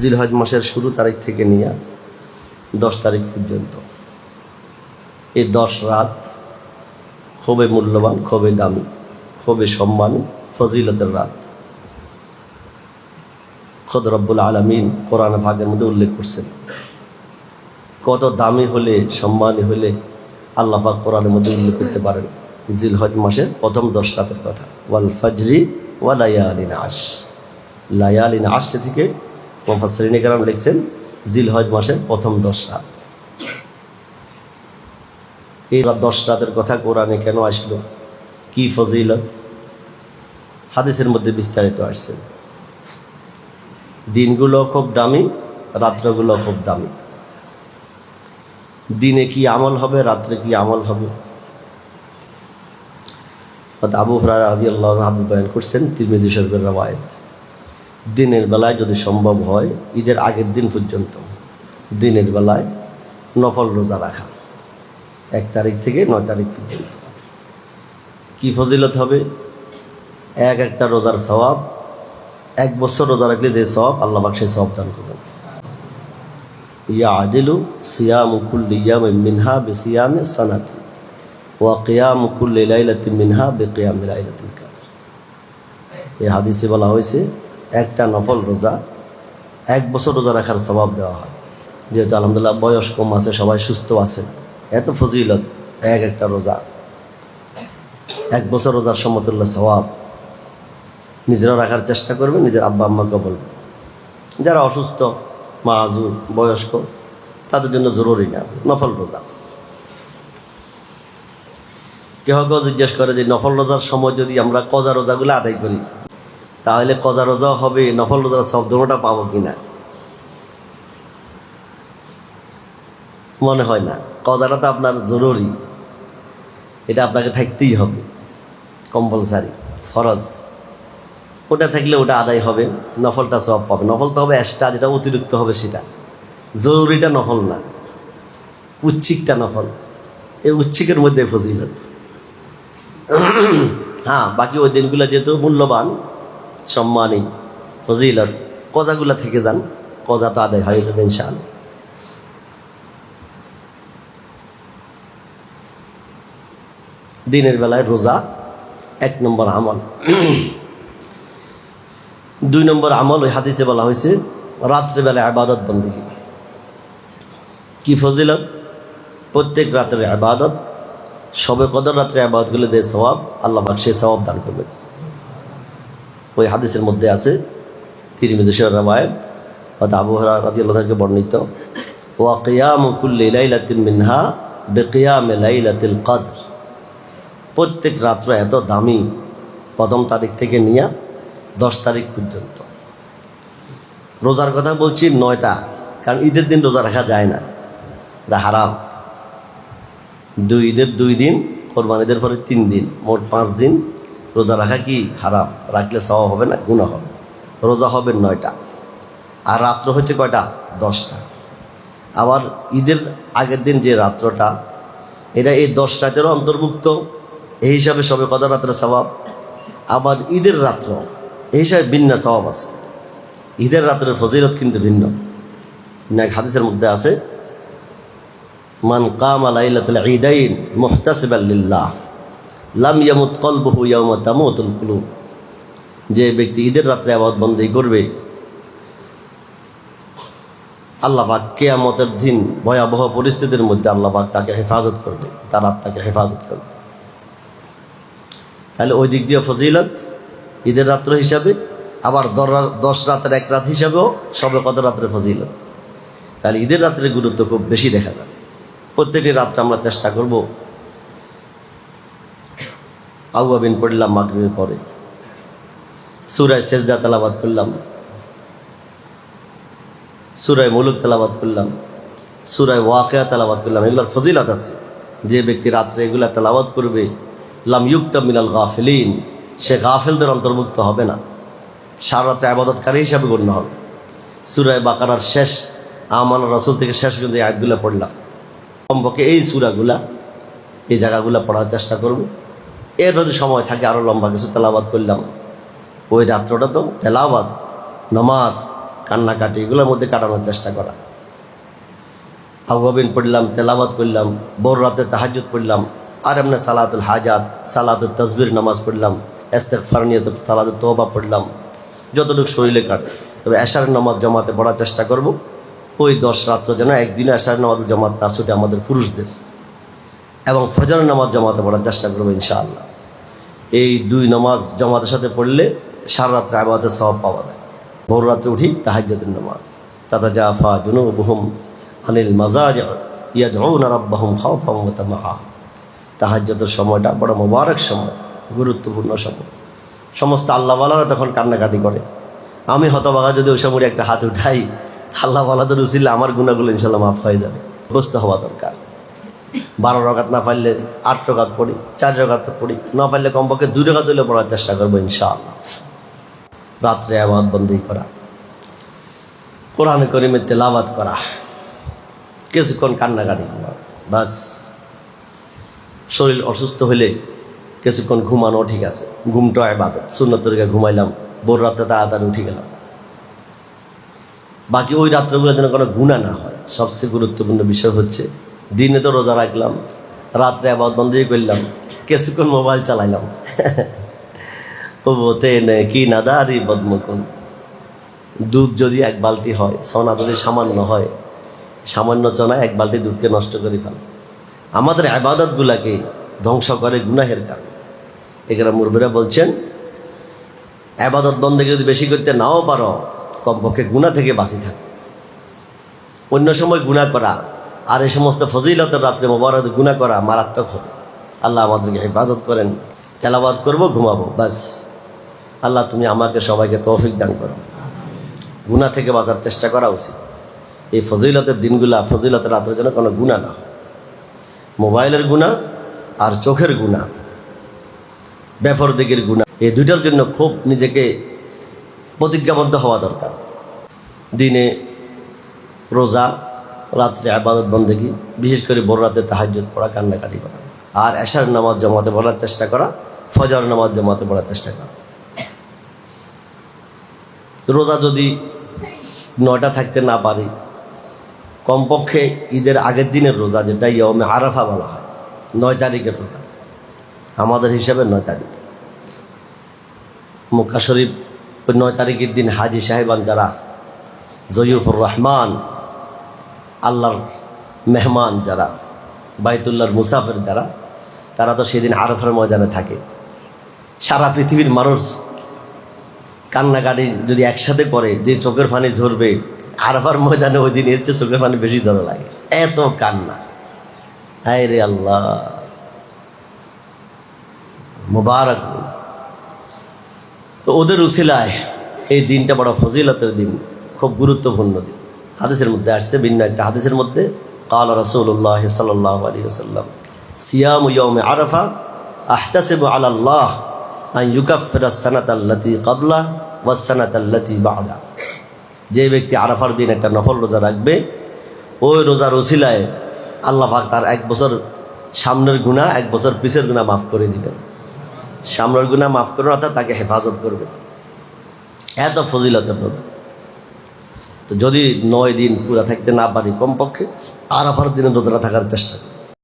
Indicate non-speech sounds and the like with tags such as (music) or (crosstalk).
জিলহজ মাসের শুরু তারিখ থেকে নিয়ে দশ তারিখ পর্যন্ত। এই দশ রাত খুবই মূল্যবান, খুবই দামি, খুবই সম্মানী, ফজিলতের রাত। খোদ রব্বুল আলমিন কোরআন ভাগের মধ্যে উল্লেখ করছেন। কত দামি হলে, সম্মানী হলে আল্লাহ পাক কোরআনের মধ্যে উল্লেখ করতে পারেন জিল হজ মাসের প্রথম দশ রাতের কথা। ওয়াল ফজরি ওয়া লায়ালিন আশ। লায়ালিন আশ থেকে মোফাসরিন কালাম লিখছেন জিল হজ মাসের প্রথম দশ রাত। এই দশ রাতের কথা কোরআনে কেন আসলো? কি ফজিলত? হাদিসের মধ্যে বিস্তারিত আসছে। দিনগুলো খুব দামি, রাত্রগুলো খুব দামি। দিনে কি আমল হবে, রাত্রে কি আমল হবে? আবু হরার আদি আল্লাহ হাদিস বয়ান করছেন তিরমিজি শরীফের রবায়ত দিনের বেলায় যদি সম্ভব হয়, ঈদের আগের দিন পর্যন্ত দিনের বেলায় নফল রোজা রাখা। এক তারিখ থেকে নয় তারিখ পর্যন্ত। কি ফজিলত হবে? এক একটা রোজার সওয়াব, এক বছর রোজা রাখলে যে সওয়াব, আল্লাহ সেই সওয়াব দান করবেন। ইয়া আদিলু সিয়াম কুল্লি ইয়াম মিনহা বে সিয়ামে সানাতি ওয়া কিয়াম কুল্লি লাইলাতি মিনহা বে কিয়াম লাইলাতুল এই হাদিসে বলা হয়েছে একটা নফল রোজা, এক বছর রোজা রাখার স্বভাব দেওয়া হয়। যেহেতু আলহামদুলিল্লাহ বয়স কম আছে, সবাই সুস্থ আছে, এত ফজিলত এক একটা রোজা। এক বছর রোজার সমতুল্য স্বভাব নিজেরা রাখার চেষ্টা করবে, নিজের আব্বা আম্মাকে বলবে যারা অসুস্থ, মাহাজুর, বয়স্ক, তাদের জন্য জরুরি না, নফল রোজা। কেহ কেউ জিজ্ঞেস করে যে নফল রোজার সময় যদি আমরা কজা রোজাগুলো আদায় করি তাহলে কজা রোজাও হবে, নফল রোজার সব দুটোটা পাবো কিনা? মনে হয় না। কজাটা তো আপনার জরুরি। এটা আপনাকে থাকতেই হবে। কম্পালসারি, ফরজ। ওটা থাকলে ওটা আদায় হবে, নফলটা সব পাবে। নফলটা হবে এক্সট্রা, যেটা অতিরিক্ত হবে সেটা। জরুরিটা নফল না। উচ্ছিকটা নফল। এই উচ্ছিকের মধ্যে ফজিলত। হ্যাঁ বাকি ওই দিনগুলো যেহেতু মূল্যবান সম্মানী, ফজিলত, কজাগুলা থেকে যান, কজা তো আদায় হয়ে যাবে ইনশাল দিনের বেলায় রোজা, এক নম্বর আমল। দুই নম্বর আমল, ওই হাদিসে বলা হয়েছে রাত্রেবেলায় আবাদত বন্দী। কি ফজিলত? প্রত্যেক রাত্রে আবাদত, সবে কদর রাত্রে আবাদত করলে যে স্বভাব আল্লাহ সে স্বভাব দান করবেন। ওই হাদিসের মধ্যে আছে তিরিমিজেশ্বর রামায়ত অর্থাৎ আবু হরা রাজি আল্লাহকে বর্ণিত, ওয়া কিয়াম কুল্লি মিনহা বেকিয়াম কদর। প্রত্যেক রাত্র এত দামি প্রথম তারিখ থেকে নিয়ে দশ তারিখ পর্যন্ত। রোজার কথা বলছি নয়টা, কারণ ঈদের দিন রোজা রাখা যায় না, এটা হারাম। দুই ঈদের দুই দিন কোরবানিদের পরে তিন দিন, মোট পাঁচ দিন। রোজা রাখা কি হারাম? রাখলে সওয়া হবে না? গুণা হবে। রোজা হবে নয়টা। আর রাত্র হচ্ছে কয়টা? দশটা। আবার ঈদের আগের দিন যে রাত্রটা, এটা এই দশ রাতেরও অন্তর্ভুক্ত। এই হিসাবে সবে কদা রাত্রে স্বভাব আবার ঈদের রাত্র, এই হিসাবে ভিন্ন স্বভাব আছে। ঈদের রাত্রের ফজিলত কিন্তু ভিন্ন। এক হাদিসের মধ্যে আছে, মান কাম আলাইলাতুল ঈদাইন মুহতাসিবাল লিল্লাহ। লাম কলবহু ইয়াউমা তামুতুল কুলুব। যে ব্যক্তি ঈদের রাত্রে আবাদ বন্দী করবে, আল্লাহ পাক কেয়ামতের দিন ভয়াবহ পরিস্থিতির মধ্যে আল্লাহ পাক তাকে হেফাজত করবে, তার আত্মাকে হেফাজত করবে। তাহলে ওই দিক দিয়ে ফজিলত, ঈদের রাত্র হিসাবে, আবার দশ রাতের এক রাত হিসাবেও সবে কত রাত্রে ফজিলত। তাহলে ঈদের রাত্রের গুরুত্ব খুব বেশি দেখা যায়। প্রত্যেকটি রাত্রে আমরা চেষ্টা করব আউয়াবিন পড়লাম, মাগরিবের পরে। সুরায় সেজদা তালাবাদ করলাম। সুরায় মুলুক তালাবাদ করলাম। সুরায় ওয়াকেয়া তালাবাদ করলাম। এগুলোর ফজিলত আছে। যে ব্যক্তি রাত্রে এগুলা তালাবাদ করবে, লাম ইউক্তা মিনাল গাফিলিন, সে গাফেলদের অন্তর্ভুক্ত হবে না। সারা রাত্রে আবাদতকারী হিসাবে গণ্য হবে। সুরায় বাকারার শেষ আমান রসুল থেকে শেষ পর্যন্ত এই আয়াতগুলো পড়লাম। কমপক্ষে এই সুরাগুলা, এই জায়গাগুলো পড়ার চেষ্টা করব। এর যদি সময় থাকে আরও লম্বা কিছু তেলাবাদ করলাম। ওই রাত্রটা তো তেলাবাদ নমাজ, কান্নাকাটি, এগুলোর মধ্যে কাটানোর চেষ্টা করা। আউবিন পড়লাম তেলাবাদ করলাম বড় রাতে তাহাজুদ পড়লাম, আর এমনি সালাতুল হাজাত সালাতুল তসবির নামাজ পড়লাম এস্তেক ফারনিয়ত সালাতুল তোবা পড়লাম। যতটুকু শরীরে কাট, তবে এশার নামাজ জমাতে পড়ার চেষ্টা করব। ওই দশ রাত্র যেন একদিনে এশার নামাজ জমাত না ছুটে আমাদের পুরুষদের। এবং ফজর নামাজ জমাতে পড়ার চেষ্টা করব ইনশাআল্লাহ। এই দুই নামাজ জমাতের সাথে পড়লে সারা রাত্রে আবাদের সব পাওয়া যায়। ভোর রাত্রে উঠি তাহাজ্যতের নামাজ। তাতা জাফা জুনুবুহুম আনিল মাজাজ ইয়াদউনা রাব্বাহুম খাওফাম ওয়া সময়টা বড় মোবারক সময়, গুরুত্বপূর্ণ সময়। সমস্ত আল্লাহওয়ালারা তখন কান্নাকাটি করে। আমি হতবাগা যদি ওই সময় একটা হাত উঠাই, আল্লাহওয়ালাদের উচিলে আমার গুণাগুলো ইনশাল্লাহ মাফ হয়ে যাবে। বুঝতে হওয়া দরকার। বারো রকাত না পারলে আট রকাত পড়ি, চার রকাত পড়ি, না পারলে কমপক্ষে দুই রকাত হলে পড়ার চেষ্টা করব ইনশাআল্লাহ। রাত্রে আবাদ বন্দি করা, কোরআন করিমের তেলাবাদ করা, কিছুক্ষণ কান্নাকাটি করা বাস শরীর অসুস্থ হলে কিছুক্ষণ ঘুমানো ঠিক আছে ঘুমটা আবাদত। শূন্য তরিকা ঘুমাইলাম, ভোর রাত্রে তাড়াতাড়ি উঠে গেলাম। বাকি ওই রাত্রগুলো যেন কোনো গুণা না হয়, সবচেয়ে গুরুত্বপূর্ণ বিষয় হচ্ছে দিনে তো রোজা রাখলাম, রাত্রে আবাদ বন্ধই করলাম, কিছুক্ষণ মোবাইল চালাইলাম। (laughs) ও বোতে নে, কি নাদারি বদমকুন। দুধ যদি এক বালতি হয়, সোনা যদি সামান্য হয়, সামান্য চনা এক বালতি দুধকে নষ্ট করে ফেলে। আমাদের আবাদতগুলাকে ধ্বংস করে গুনাহের কারণ। এখানে মুরবিরা বলছেন, আবাদত বন্ধকে যদি বেশি করতে নাও পারো, কমপক্ষে গুণা থেকে বাঁচি থাকো। অন্য সময় গুণা করা আর এই সমস্ত ফজিলতের রাত্রে মোবারক গুণা করা মারাত্মক হবে। আল্লাহ আমাদেরকে হেফাজত করেন। তেলাবাদ করব, ঘুমাবো বাস আল্লাহ তুমি আমাকে সবাইকে তৌফিক দান করো। গুণা থেকে বাঁচার চেষ্টা করা উচিত। এই ফজিলতের দিনগুলা, ফজিলতের রাত্রের জন্য কোনো গুণা না মোবাইলের গুণা আর চোখের গুণা বেফর দিকের গুণা এই দুইটার জন্য খুব নিজেকে প্রতিজ্ঞাবদ্ধ হওয়া দরকার। দিনে রোজা রাত্রে আবাদত বন্দেগি, বিশেষ করে বড় রাতে তাহাজ্জুদ পড়া, কান্নাকাটি করা। আর এশার নামাজ জমাতে পড়ার চেষ্টা করা, ফজর নামাজ জমাতে পড়ার চেষ্টা করা। রোজা যদি নয়টা থাকতে না পারি, কমপক্ষে ঈদের আগের দিনের রোজা, যেটা ইয়মে আরাফা বলা হয়, নয় তারিখের রোজা। আমাদের হিসাবে নয় তারিখ। মক্কা শরীফ নয় তারিখের দিন হাজি সাহেবান যারা, জয়ুফুর রহমান আল্লাহর মেহমান যারা, বাইতুল্লাহর মুসাফির যারা, তারা তো সেদিন আরফার ময়দানে থাকে। সারা পৃথিবীর মানুষ কান্নাকাটি যদি একসাথে করে, যে চোখের পানি ঝরবে, আরফার ময়দানে ওই দিন এর চেয়ে চোখের পানি বেশি ঝরা লাগে। এত কান্না। হায় রে আল্লাহ। মুবারক। তো ওদের উসিলায় এই দিনটা বড় ফজিলতের দিন, খুব গুরুত্বপূর্ণ দিন। হাদিসের মধ্যে আসছে, ভিন্ন একটা হাদিসের মধ্যে, কাল রসুল্লাহ সাল্লাম সিয়াম আরফা, আহতাসিব আল্লাহ আন ইউকাফির সানাত আল্লাতি কাবলা ওয়াসানাত বাদা। যে ব্যক্তি আরাফার দিন একটা নফল রোজা রাখবে, ওই রোজার ওসিলায় আল্লাহ পাক তার এক বছর সামনের গুণা এক বছর পিছের গুণা মাফ করে দিবেন। সামনের গুণা মাফ করবেন অর্থাৎ তাকে হেফাজত করবে। এত ফজিলতের রোজা। যদি নয় দিন পুরা থাকতে না পারি কমপক্ষে আরাফার দিনে রোজারা থাকার চেষ্টা করি।